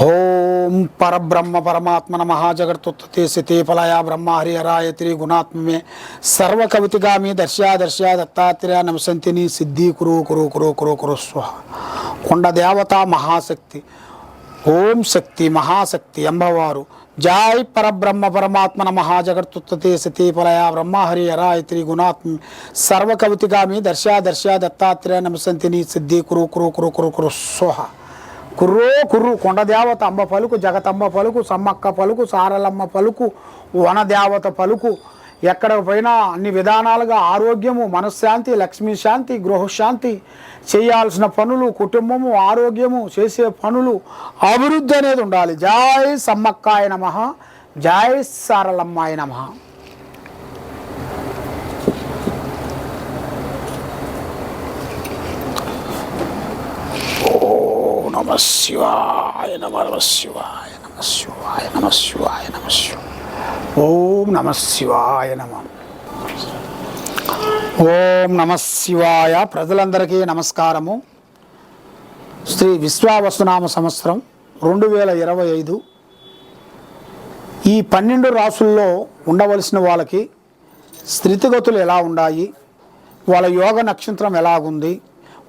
ఓం పరబ్రహ్మ పరమాత్మన మహాజగత్తుత్తే సితే ఫలయ బ్రహ్మ హరిహరాయ త్రి గుణాత్మే సర్వ కవితిగామి దర్శా దర్శా దత్తాత్రేయ నమసంతిని సిద్ధి కురు కురు కురు కురు కురు స్వ కొండ దేవత మహాశక్తి ఓం శక్తి మహాశక్తి అంబవారు. జాయ్ పరబ్రహ్మ పరమాత్మన మహాజగత్తుత్తే సితే ఫలయ బ్రహ్మ హరిహరాయ త్రి గుణాత్మ సర్వ కవితిగామి దర్శా దర్శా దత్తాత్రేయ నమసంతిని సిద్ధి కురు కురు కురు కురు కురు స్వహ. కుర్రో కుర్రు కొండదేవత అంబ పలుకు జగతంబ పలుకు సమ్మక్క పలుకు సారలమ్మ పలుకు వనదేవత పలుకు. ఎక్కడ పోయినా అన్ని విధానాలుగా ఆరోగ్యము మనశ్శాంతి లక్ష్మీ శాంతి గృహశాంతి చేయాల్సిన పనులు కుటుంబము ఆరోగ్యము చేసే పనులు అభివృద్ధి అనేది ఉండాలి. జాయ్ సమ్మక్కాయ నమ జాయ్ సారలమ్మాయ నమ ఓం నమ శివాయ నమ శివాయ నమ శివాయ నమ శివాయ నమ శివాయ ఓం నమ శివాయ నమ ఓం నమ శివాయ ప్రజలందరికీ నమస్కారము. శ్రీ విశ్వావసునామ సంవత్సరం రెండు వేల ఇరవై ఐదు. ఈ పన్నెండు రాసుల్లో ఉండవలసిన వాళ్ళకి స్థితిగతులు ఎలా ఉన్నాయి వాళ్ళ యోగ నక్షత్రం ఎలాగుంది?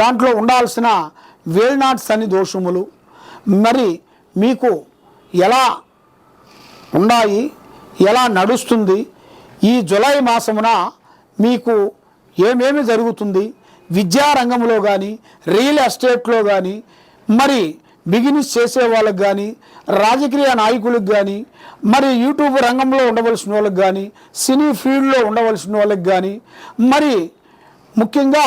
దాంట్లో ఉండాల్సిన వేల్నాట్స్ అని దోషములు. మరి మీకు ఎలా ఉన్నాయి ఎలా నడుస్తుంది? ఈ జులై మాసమున మీకు ఏమేమి జరుగుతుంది? విద్యారంగంలో కానీ రియల్ ఎస్టేట్లో కానీ మరి బిజినెస్ చేసే వాళ్ళకి కానీ రాజకీయ నాయకులకు కానీ మరి యూట్యూబ్ రంగంలో ఉండవలసిన వాళ్ళకి కానీ సినీ ఫీల్డ్లో ఉండవలసిన వాళ్ళకి కానీ మరి ముఖ్యంగా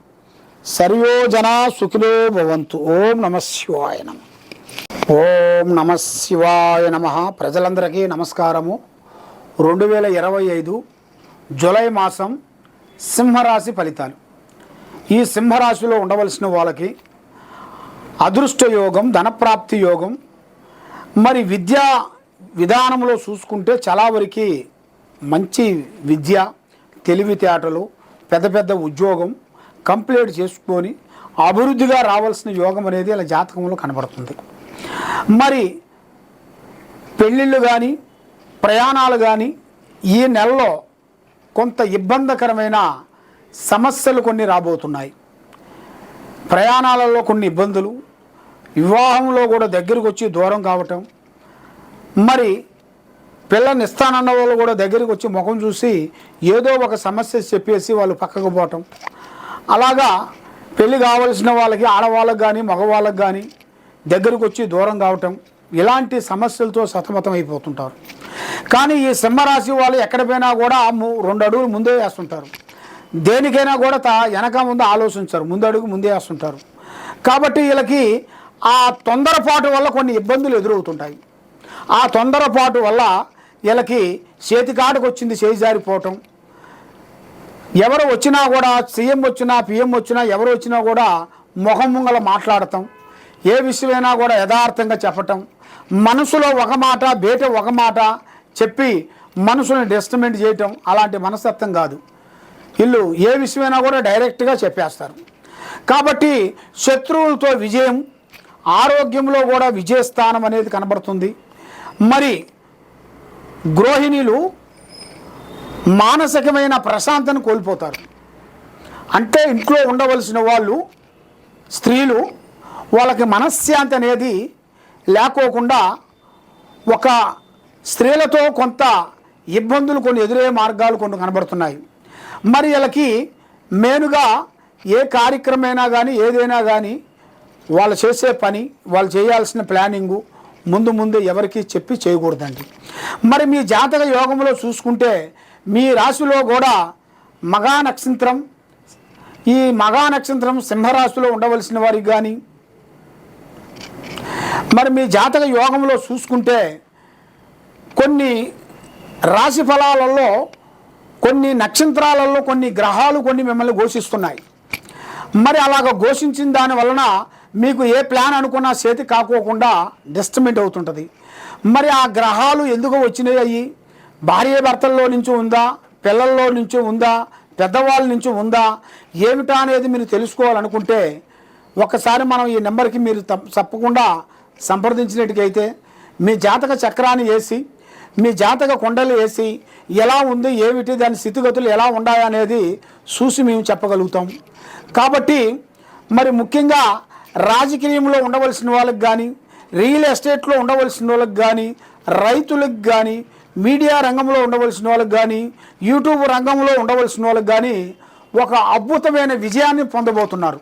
సర్వో జనా సుఖిలో భవంతు. ఓం నమ శివాయ నమ. ఓం నమ శివాయ నమ. ప్రజలందరికీ నమస్కారము. రెండు వేల ఇరవై ఐదు జూలై మాసం సింహరాశి ఫలితాలు. ఈ సింహరాశిలో ఉండవలసిన వాళ్ళకి అదృష్ట యోగం ధనప్రాప్తి యోగం మరి విద్యా విధానంలో చూసుకుంటే చాలా వరకు మంచి విద్య తెలివితేటలు పెద్ద పెద్ద ఉద్యోగం కంప్లీట్ చేసుకొని అభివృద్ధిగా రావాల్సిన యోగం అనేది ఇలా జాతకంలో కనబడుతుంది. మరి పెళ్ళిళ్ళు కానీ ప్రయాణాలు కానీ ఈ నెలలో కొంత ఇబ్బందికరమైన సమస్యలు కొన్ని రాబోతున్నాయి. ప్రయాణాలలో కొన్ని ఇబ్బందులు వివాహంలో కూడా దగ్గరికి వచ్చి దూరం కావటం మరి పిల్లని ఇస్తానన్న వాళ్ళు కూడా దగ్గరికి వచ్చి ముఖం చూసి ఏదో ఒక సమస్య చెప్పేసి వాళ్ళు పక్కకు పోవటం అలాగా పెళ్ళి కావలసిన వాళ్ళకి ఆడవాళ్ళకి కానీ మగవాళ్ళకి కానీ దగ్గరకు వచ్చి దూరం కావటం ఇలాంటి సమస్యలతో సతమతం అయిపోతుంటారు కానీ ఈ సింహరాశి వాళ్ళు ఎక్కడ పోయినా కూడా ము- రెండు అడుగులు ముందే వేస్తుంటారు. దేనికైనా కూడా తా వెనక ముందు ఆలోచించారు. ముందు అడుగు ముందే వేస్తుంటారు. కాబట్టి వీళ్ళకి ఆ తొందరపాటు వల్ల కొన్ని ఇబ్బందులు ఎదురవుతుంటాయి. ఆ తొందరపాటు వల్ల వీళ్ళకి చేతికాటకు వచ్చింది చేయి జారిపోవటం ఎవరు వచ్చినా కూడా సీఎం వచ్చినా పిఎం వచ్చినా ఎవరు వచ్చినా కూడా మొహం ముంగల మాట్లాడటం ఏ విషయమైనా కూడా యథార్థంగా చెప్పటం. మనసులో ఒక మాట బయట ఒక మాట చెప్పి మనసుని డిస్టర్మెంట్ చేయటం అలాంటి మనస్తత్వం కాదు. వీళ్ళు ఏ విషయమైనా కూడా డైరెక్ట్గా చెప్పేస్తారు. కాబట్టి శత్రువులతో విజయం ఆరోగ్యంలో కూడా విజయస్థానం అనేది కనబడుతుంది. మరి గృహిణీలు మానసికమైన ప్రశాంతను కోల్పోతారు. అంటే ఇంట్లో ఉండవలసిన వాళ్ళు స్త్రీలు వాళ్ళకి మనశ్శాంతి అనేది లేకోకుండా ఒక స్త్రీలతో కొంత ఇబ్బందులు కొన్ని ఎదురయ్యే మార్గాలు కొన్ని కనబడుతున్నాయి. మరి వీళ్ళకి మెయిన్గా ఏ కార్యక్రమైనా కానీ ఏదైనా కానీ వాళ్ళు చేసే పని వాళ్ళు చేయాల్సిన ప్లానింగు ముందు ముందు ఎవరికి చెప్పి చేయకూడదండి. మరి మీ జాతక యోగంలో చూసుకుంటే మీ రాశిలో కూడా మగా నక్షత్రం ఈ మగా నక్షత్రం సింహరాశిలో ఉండవలసిన వారికి కానీ మరి మీ జాతక యోగంలో చూసుకుంటే కొన్ని రాశి ఫలాలలో కొన్ని నక్షత్రాలలో కొన్ని గ్రహాలు కొన్ని మిమ్మల్ని ఘోషిస్తున్నాయి. మరి అలాగ ఘోషించిన దాని వలన మీకు ఏ ప్లాన్ అనుకున్నా చేతి కాకోకుండా డిస్టమెంట్ అవుతుంటుంది. మరి ఆ గ్రహాలు ఎందుకు వచ్చినాయి భార్య భర్తల్లో నుంచి ఉందా? పిల్లల్లో నుంచి ఉందా? పెద్దవాళ్ళ నుంచి ఉందా? ఏమిటా అనేది మీరు తెలుసుకోవాలనుకుంటే ఒకసారి మనం ఈ నెంబర్కి మీరు తప్పకుండా సంప్రదించినట్టుకైతే మీ జాతక చక్రాన్ని వేసి మీ జాతక కొండలు వేసి ఎలా ఉంది ఏమిటి దాని స్థితిగతులు ఎలా ఉన్నాయా అనేది చూసి మేము చెప్పగలుగుతాం. కాబట్టి మరి ముఖ్యంగా రాజకీయంలో ఉండవలసిన వాళ్ళకి కానీ రియల్ ఎస్టేట్లో ఉండవలసిన వాళ్ళకి కానీ రైతులకు కానీ మీడియా రంగంలో ఉండవలసిన వాళ్ళకి కానీ యూట్యూబ్ రంగంలో ఉండవలసిన వాళ్ళకి కానీ ఒక అద్భుతమైన విజయాన్ని పొందబోతున్నారు.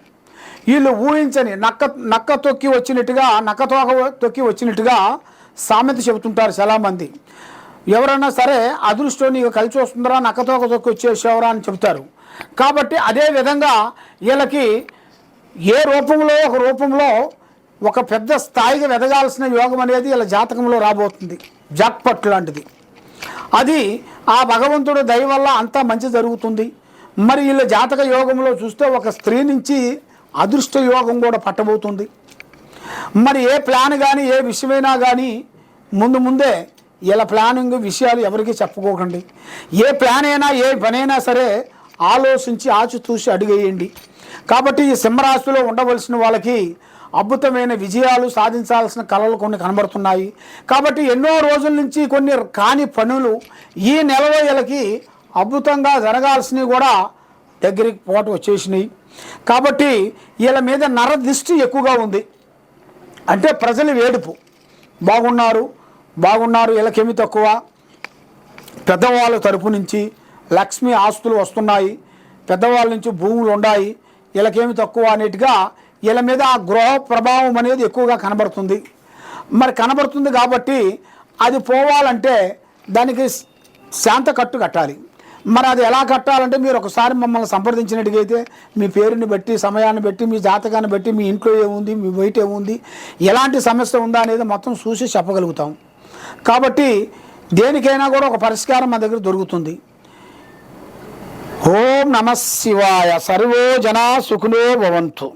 వీళ్ళు ఊహించని నక్క నక్క తొక్కి వచ్చినట్టుగా నక్క తోక తొక్కి వచ్చినట్టుగా సామెత చెబుతుంటారు చాలామంది. ఎవరైనా సరే అదృష్టం నీకు కలిసి వస్తుందరా నక్క తోక తొక్కి వచ్చేసేవరా అని చెబుతారు. కాబట్టి అదే విధంగా వీళ్ళకి ఏ రూపంలో ఒక రూపంలో ఒక పెద్ద స్థాయికి ఎదగాల్సిన యోగం అనేది వీళ్ళ జాతకంలో రాబోతుంది. జాక్పట్ లాంటిది. అది ఆ భగవంతుడు దయ వల్ల అంతా మంచి జరుగుతుంది. మరి వీళ్ళ జాతక యోగంలో చూస్తే ఒక స్త్రీ నుంచి అదృష్ట యోగం కూడా పట్టబోతుంది. మరి ఏ ప్లాన్ కానీ ఏ విషయమైనా కానీ ముందు ముందే ఇలా ప్లానింగ్ విషయాలు ఎవరికి చెప్పుకోకండి. ఏ ప్లాన్ అయినా ఏ పనైనా సరే ఆలోచించి ఆచితూసి అడిగేయండి. కాబట్టి ఈ సింహరాశిలో ఉండవలసిన వాళ్ళకి అద్భుతమైన విజయాలు సాధించాల్సిన కళలు కొన్ని కనబడుతున్నాయి. కాబట్టి ఎన్నో రోజుల నుంచి కొన్ని కాని పనులు ఈ నెలలో వీళ్ళకి అద్భుతంగా జరగాల్సినవి కూడా దగ్గరికి పోటు వచ్చేసినాయి. కాబట్టి వీళ్ళ మీద నరదృష్టి ఎక్కువగా ఉంది. అంటే ప్రజలు వేడుపు. బాగున్నారు బాగున్నారు వీళ్ళకేమి తక్కువ. పెద్దవాళ్ళ తరపు నుంచి లక్ష్మి ఆస్తులు వస్తున్నాయి. పెద్దవాళ్ళ నుంచి భూములు ఉన్నాయి వీళ్ళకేమి తక్కువ అనేట్టుగా వీళ్ళ మీద ఆ గృహ ప్రభావం అనేది ఎక్కువగా కనబడుతుంది. మరి కనబడుతుంది కాబట్టి అది పోవాలంటే దానికి శాంత కట్టు కట్టాలి. మరి అది ఎలా కట్టాలంటే మీరు ఒకసారి మమ్మల్ని సంప్రదించినట్టుగైతే మీ పేరుని బట్టి సమయాన్ని బట్టి మీ జాతకాన్ని బట్టి మీ ఇంట్లో ఏముంది మీ బయట ఏముంది ఎలాంటి సమస్య ఉందా అనేది మొత్తం చూసి చెప్పగలుగుతాం. కాబట్టి దేనికైనా కూడా ఒక పరిష్కారం మా దగ్గర దొరుకుతుంది. ఓం నమ శివాయ. సర్వో జనా భవంతు.